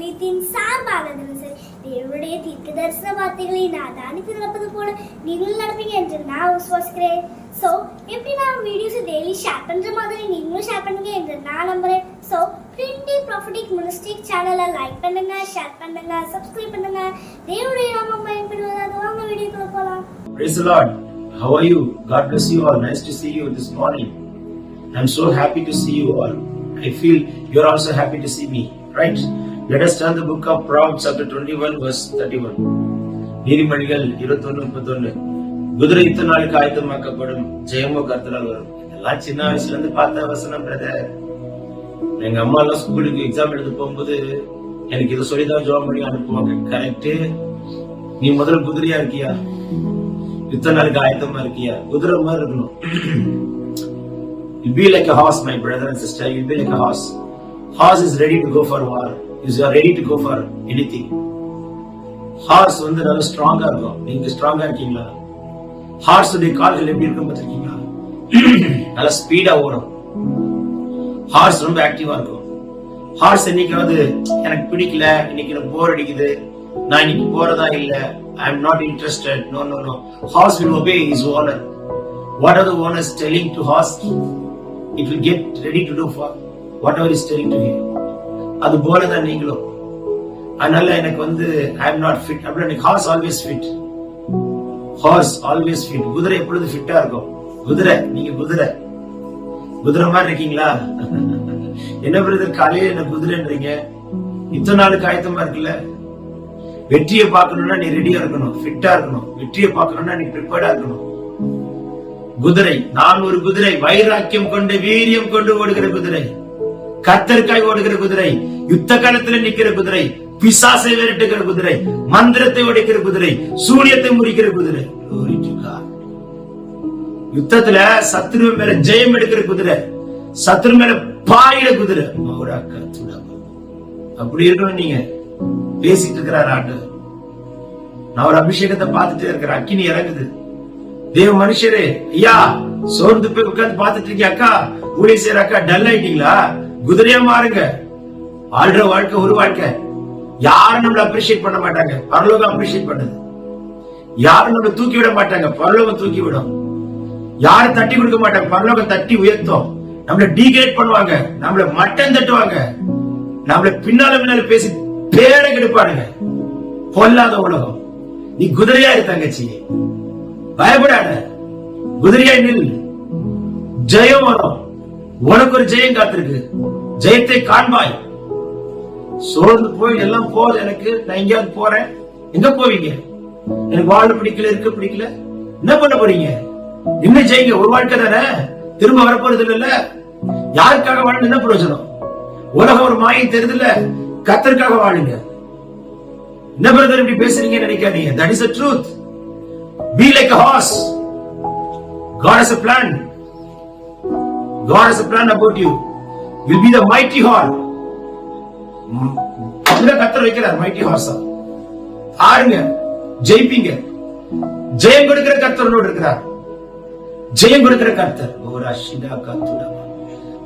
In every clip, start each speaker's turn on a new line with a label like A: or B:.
A: தரிசன ஊழியத்தின் சார்பானதும் சரி தேவனுடைய தீர்க்க தரிசன வார்த்தைகளை நான் தானித்து நடப்பது போல நீங்களும் நடப்பீங்க என்று நான் விசுவாசிக்கிறேன் ஸோ எப்படி நான் வீடியோஸ் டெய்லி ஷேர் பண்ற மாதிரி நீங்களும் ஷேர் பண்ணுங்க என்று நான் நம்புறேன் ஸோ பிரிண்டி ப்ராஃபிட்டிக் மினிஸ்டிக் சேனலை லைக் பண்ணுங்க ஷேர் பண்ணுங்க சப்ஸ்கிரைப் பண்ணுங்க தேவனுடைய நாமம் பயன்படுவதாக வாங்க வீடியோக்குள்ள போகலாம்
B: Praise the Lord. How are you? God bless you all. Nice to see you this morning. I'm so happy to see you all. I feel you're also happy to see me, right? Let us turn the book of Proverbs chapter 21 verse 31. நீதிமொழிகள் முப்பத்தி முப்பத்தொன்னு குதிரை இத்தனை நாளுக்கு ஆயத்தமாக்கப்படும் ஜெயமோ கருத்தினால் வரும் இதெல்லாம் சின்ன வயசுல இருந்து பார்த்த வசனம் பிரதர் எங்க அம்மா எல்லாம் ஸ்கூலுக்கு எக்ஸாம் எழுத போகும்போது எனக்கு இதை சொல்லிதான் ஜோம் பண்ணி அனுப்புவாங்க கரெக்ட் நீ முதல்ல குதிரையா இருக்கியா இத்தனை நாளுக்கு ஆயத்தமா இருக்கியா குதிரை மாதிரி இருக்கணும் You be like a horse, my brother and sister. You be like a horse. Horse is ready to go for war. Is are ready to go for anything horse வந்து நல்லா ஸ்ட்ராங்கா இருக்கும். நீங்க ஸ்ட்ராங்கா இருக்கீங்களா? ஹார்ஸ் உடைய கால்கள் எப்படி இருக்கும் பார்த்திருக்கீங்களா? நல்லா ஸ்பீடா ஓடும். ஹார்ஸ் ரொம்ப ஆக்டிவா இருக்கும். ஹார்ஸ் என்னைக்காவது எனக்கு பிடிக்கல இன்னைக்கு எனக்கு போர் அடிக்குது நான் இன்னைக்கு போறதா இல்ல I am not interested no no no horse will obey is owner what are the owners telling to horse it will get ready to do for whatever is telling to him அது போல தான் நீங்களும். அதனால எனக்கு வந்து I am not fit அப்படி horse always fit horse always fit குதிரை எப்பொழுது ஃபிட்டா இருக்கும்? குதிரை. நீங்க குதிரை. குதிரை மாதிரி இருக்கீங்களா? என்ன பிரதர் காலையில என்ன குதிரைன்றீங்க? இத்தனை நாளுக்கு ஆயத்தமா இருக்குல்ல? வெற்றியை பார்க்கணும்னா நீ ரெடியா இருக்கணும். ஃபிட்டா இருக்கணும். வெற்றியை பார்க்கணும்னா நீ ப்ரிப்பேர்டா இருக்கணும். குதிரை. நான் ஒரு குதிரை. வைராக்கியம் கொண்டு வீரியம் கொண்டு ஓடுகிற குதிரை. கத்தற்காய் ஓடுகிற குதிரை யுத்த காலத்துல நிக்கிற குதிரை பிசாசை விரட்டுகிற குதிரை மந்திரத்தை உடைக்கிற குதிரை சூரியத்தை முறிக்கிற குதிரை. யுத்தத்துல சத்ரு மேல ஜெயம் எடுக்கிற குதிரை சத்ரு மேல பாயிட குதிரை. அப்படி இருக்கணும் நீங்க. பேசிட்டு இருக்கிறார் ஆண்டு. நான் ஒரு அபிஷேகத்தை பார்த்துட்டே இருக்கிறேன். அக்கினி இறங்குது. தேவ மனுஷரே ஐயா சோர்ந்து போய் உட்கார்ந்து பார்த்துட்டு இருக்கீங்க அக்கா ஊழிய செய்யற அக்கா டல் ஆயிட்டீங்களா? குதிரையா மாறுங்க. வாழ்ற வாழ்க்கை ஒரு வாழ்க்கை. யாரும் நம்மள அப்ரிஷியேட் பண்ண மாட்டாங்க. பரலோகம் அப்ரிஷியேட் பண்ணுது. யாரும் நம்மள தூக்கி விட மாட்டாங்க. பரலோகம் தூக்கி விடும். யாரும் தட்டி கொடுக்க மாட்டாங்க. பரலோகம் தட்டி உயர்த்தும். நம்மள டீகிரேட் பண்ணுவாங்க. நம்மள மட்டம் தட்டுவாங்க. நம்மள பின்னால பின்னால பேசி பேரை கெடுப்பானுங்க. பொல்லாத உலகம். நீ குதிரையா இரு தங்கச்சி. பயப்படாத. குதிரையா நில். ஜெயம் வரும். உனக்கு ஒரு ஜெயம் காத்திருக்கு. ஜெயத்தை காண்பாய். சோர்ந்து போய் எல்லாம் போது எனக்கு நான் எங்கேயாவது போறேன். எங்க போவீங்க? எனக்கு வாழ பிடிக்கல இருக்க பிடிக்கல. என்ன பண்ண போறீங்க? என்ன செய்யுங்க? ஒரு வாழ்க்கை தானே? திரும்ப வரப்போறது இல்ல யாருக்காக வாழ்ந்து என்ன பிரயோஜனம்? உலகம் ஒரு மாயம் தெரியுது இல்ல கத்தருக்காக வாழுங்க. என்ன பிரதர் இப்படி பேசுறீங்க நினைக்காதீங்க. That is a truth be like a horse God has a plan God has a plan about you will be the mighty horse. அதுல கத்தர் வைக்கிறார் மைட்டி ஹார்ஸா ஆடுங்க ஜெயிப்பீங்க. ஜெயம் கொடுக்கிற கர்த்தரோடு இருக்கிறார். ஜெயம் கொடுக்கிற கர்த்தர். ஒரு அஷிதா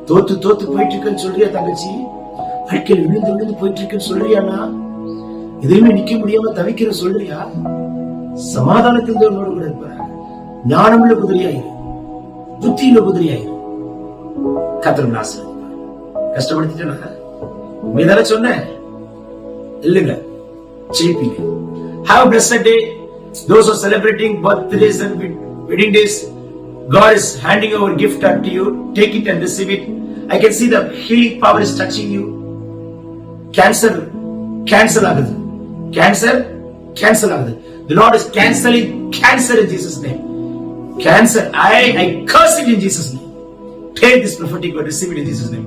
B: தோத்து தோத்து போயிட்டு இருக்குன்னு சொல்றியா தங்கச்சி? வாழ்க்கையில் விழுந்து விழுந்து போயிட்டு இருக்குன்னு சொல்றியாண்ணா எதுவுமே நிக்க முடியாம தவிக்கிற சொல்றியா? சமாதானத்தில் தேவனோடு கூட இருப்பார். ஞானமுள்ள குதிரையாயிரு. புத்தியில குதிரையாயிரு. கத்திரம் நாசன் கஷ்டப்படுத்திட்டேனா மீதான சொன்னேன் இல்லைங்க ஜெயிப்பீங்க have blessed day those are celebrating birthdays and wedding days god is handing over gift unto you take it and receive it i can see the healing power is touching you cancer cancel ஆகுது cancer cancel ஆகுது the lord is canceling cancer in jesus name cancer i i curse it in jesus name take this prophetic word receive it in jesus name